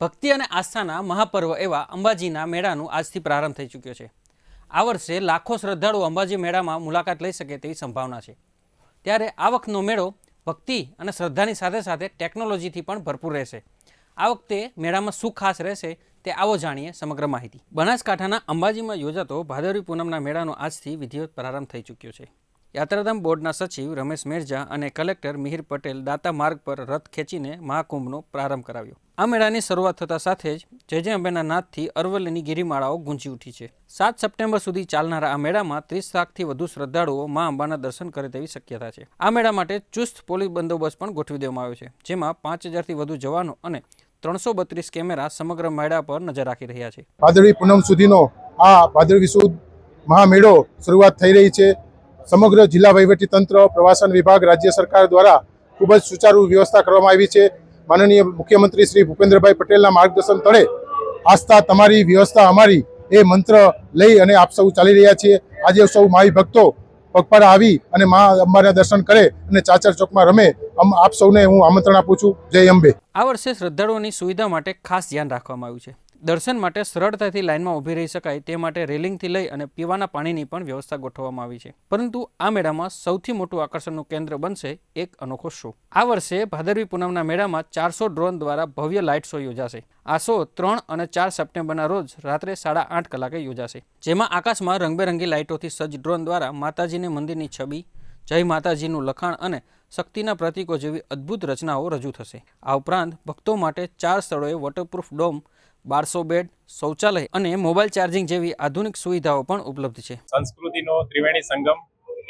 ભક્તિ અને આસ્થાના મહાપર્વ એવા અંબાજીના મેળાનું આજથી પ્રારંભ થઈ ચૂક્યો છે. આ વર્ષે લાખો શ્રદ્ધાળુઓ અંબાજી મેળામાં મુલાકાત લઈ શકે તેવી સંભાવના છે. ત્યારે આ વખતનો મેળો ભક્તિ અને શ્રદ્ધાની સાથે સાથે ટેકનોલોજીથી પણ ભરપૂર રહેશે. આ વખતે મેળામાં શું ખાસ રહેશે તે આવો જાણીએ સમગ્ર માહિતી. બનાસકાંઠાના અંબાજીમાં યોજાતો ભાદરવી પૂનમના મેળાનો આજથી વિધિવત પ્રારંભ થઈ ચૂક્યો છે. યાત્રાધામ બોર્ડના સચિવ રમેશ મેરજા અને કલેક્ટર મિહિર પટેલ દાતા માર્ગ પર રથ ખેંચીને મહાકુંભનો પ્રારંભ કરાવ્યો. આ મેળાની શરૂઆત થતાં સાથે જ જય જય અંબેના નાદથી અરવલ્લીની ગિરિમાળાઓ ગુંજી ઉઠી છે. સાત સપ્ટેમ્બર સુધી ચાલનારા આ મેળામાં ત્રીસ લાખથી વધુ શ્રદ્ધાળુઓ મા અંબાના દર્શન કરે તેવી શક્યતા છે. આ મેળા માટે ચુસ્ત પોલીસ બંદોબસ્ત પણ ગોઠવી દેવામાં આવ્યો છે, જેમાં પાંચ હજારથી વધુ જવાનો અને ત્રણસો બત્રીસ કેમેરા સમગ્ર મેળા પર નજર રાખી રહ્યા છે. ભાદરવી પૂનમ સુધીનો આ ભાદરવી સુદ મહામેળો શરૂઆત થઈ રહી છે. સમગ્ર જિલ્લા વહીવટી તંત્ર, પ્રવાસન વિભાગ, રાજ્ય સરકાર દ્વારા ખૂબ જ સુચારુ વ્યવસ્થા કરવામાં આવી છે. માનનીય મુખ્યમંત્રી શ્રી ભૂપેન્દ્રભાઈ પટેલના માર્ગદર્શન તળે આસ્થા તમારી, વ્યવસ્થા અમારી, એ મંત્ર લઈ અને આપ સૌ ચાલી રહ્યા છીએ. આજે સૌ માઈ ભક્તો પગપાળા આવી અને મા અંબાના દર્શન કરે અને ચાચર ચોકમાં રમે. અમ આપ સૌને હું આમંત્રણ આપું છું. જય અંબે. આ વર્ષે શ્રદ્ધાળુઓની સુવિધા માટે ખાસ ધ્યાન રાખવામાં આવ્યું છે. દર્શન માટે સરળતાથી લાઇનમાં ઊભી રહી શકાય તે માટે રેલિંગથી લઈ અને પીવાના પાણીની પણ વ્યવસ્થા ગોઠવવામાં આવી છે. પરંતુ આ મેળામાં સૌથી મોટું આકર્ષણનું કેન્દ્ર બનશે એક અનોખો શો. આ વર્ષે ભાદરવી પૂનમના મેળામાં ચારસો ડ્રોન દ્વારા ભવ્ય લાઇટ શો યોજાશે. આ શો ત્રણ અને ચાર સપ્ટેમ્બરના રોજ રાત્રે સાડા આઠ કલાકે યોજાશે. જેમાં આકાશમાં રંગબેરંગી લાઇટોથી સજ્જ ડ્રોન દ્વારા માતાજીની મંદિરની છબી જય માતાજીનું લખાણ અને શક્તિના પ્રતીકો જેવી અદ્ભુત રચનાઓ રજૂ થશે. આ ઉપરાંત ભક્તો માટે ચાર સ્થળોએ વોટરપ્રૂફ ડોમ બારસો બેડ, શૌચાલય અને મોબાઈલ ચાર્જિંગ જેવી આધુનિક સુવિધાઓ પણ ઉપલબ્ધ છે. સંસ્કૃતિનો ત્રિવેણી સંગમ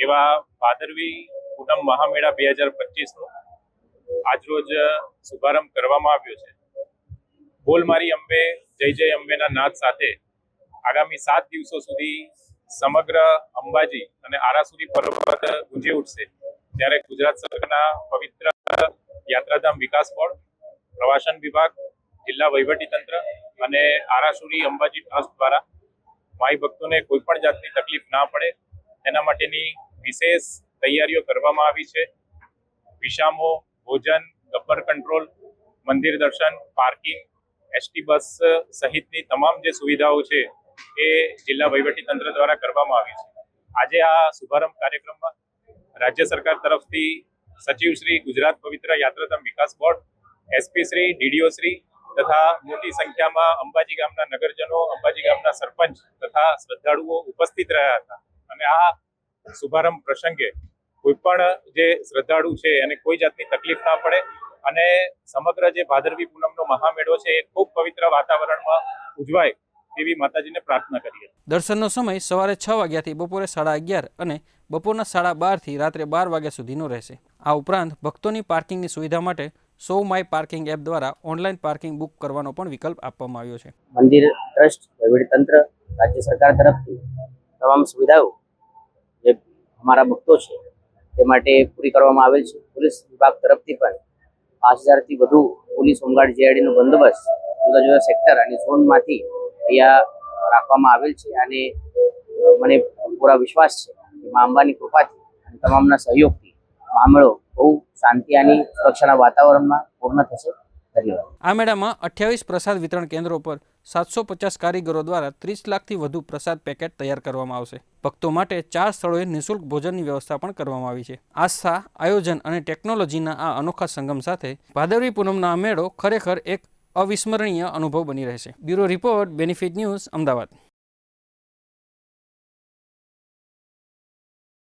એવા ભાદરવી પૂનમ મહામેળા બે હજાર પચીસનો આજરોજ શુભારંભ કરવામાં આવ્યો છે. બોલ મારી અંબે, જય જય અંબેના નાદ સાથે આગામી સાત દિવસો સુધી સમગ્ર અંબાજી અને આરાસુરી પર્વત ગુંજી ઉઠશે ત્યારે ગુજરાત સરકારના પવિત્ર યાત્રાધામ વિકાસ બોર્ડ, પ્રવાસન વિભાગ, જિલ્લા તંત્ર અને આરાસુરી અંબાજી ટ્રસ્ટ દ્વારા માઈ ભક્તોને કોઈ પણ જાતની તકલીફ ના પડે તેના માટેની વિશેષ તૈયારીઓ કરવામાં આવી છે. વિષામો ભોજન, ગબ્બર કંટ્રોલ, મંદિર દર્શન, પાર્કિંગ, એસટી બસ સહિતની તમામ જે સુવિધાઓ છે એ જિલ્લા તંત્ર દ્વારા કરવામાં આવી છે. આજે આ શુભારંભ કાર્યક્રમમાં રાજ્ય સરકાર તરફથી સચિવ Shri Gujarat Pavitra Yatradham Vikas board, SP Shri, DDO Shri તથા મોટી સંખ્યામાં અંબાજી ગામના નગરજનો, અંબાજી ગામના સરપંચ તથા શ્રદ્ધાળુઓ ઉપસ્થિત રહ્યા હતા. અને આ શુભારંભ પ્રસંગે કોઈ પણ જે શ્રદ્ધાળુ છે એને કોઈ જાતની તકલીફ ના પડે અને સમગ્ર જે ભાદરવી પૂનમનો મહામેળો છે એ ખૂબ પવિત્ર વાતાવરણમાં ઉજવાય. તેવી માતાજીને પ્રાર્થના કરીએ. દર્શનનો સમય સવારે છ વાગ્યાથી બપોરે સાડા અગિયાર અને બપોરના સાડા બારથી રાત્રે બાર વાગ્યા સુધીનો રહેશે. આ ઉપરાંત ભક્તોની પાર્કિંગની સુવિધા માટે સો માય પાર્કિંગ એપ દ્વારા ઓનલાઈન પાર્કિંગ બુક કરવાનો પણ વિકલ્પ આપવામાં આવ્યો છે. મંદિર ટ્રસ્ટ વહીવટી તંત્ર રાજ્ય સરકાર તરફથી તમામ સુવિધાઓ જે અમારા ભક્તો છે તે માટે પૂરી કરવામાં આવેલ છે. પોલીસ વિભાગ તરફથી પણ પાંચ હજારથી વધુ પોલીસ હોમગાર્ડ જીઆઈડીનો બંદોબસ્ત જુદા જુદા સેક્ટર અને ઝોનમાંથી અહીંયા રાખવામાં આવેલ છે અને મને પૂરા વિશ્વાસ છે કે મા અંબાની કૃપાથી અને તમામના સહયોગથી મામલો બહુ શાંતિ અને સુરક્ષાના વાતાવરણમાં પૂર્ણ થશે. આ મેળામાં અઠ્યાવીસ પ્રસાદ વિતરણ કેન્દ્રો પર સાતસો પચાસ કારીગરો દ્વારા ત્રીસ લાખથી વધુ પ્રસાદ પેકેટ તૈયાર કરવામાં આવશે. ભક્તો માટે ચાર સ્થળોએ નિઃશુલ્ક ભોજનની વ્યવસ્થા પણ કરવામાં આવી છે. આસ્થા, આયોજન અને ટેકનોલોજીના આ અનોખા સંગમ સાથે ભાદરવી પૂનમનો આ મેળો ખરેખર એક અવિસ્મરણીય અનુભવ બની રહેશે. Bureau report benefit news Ahmedabad.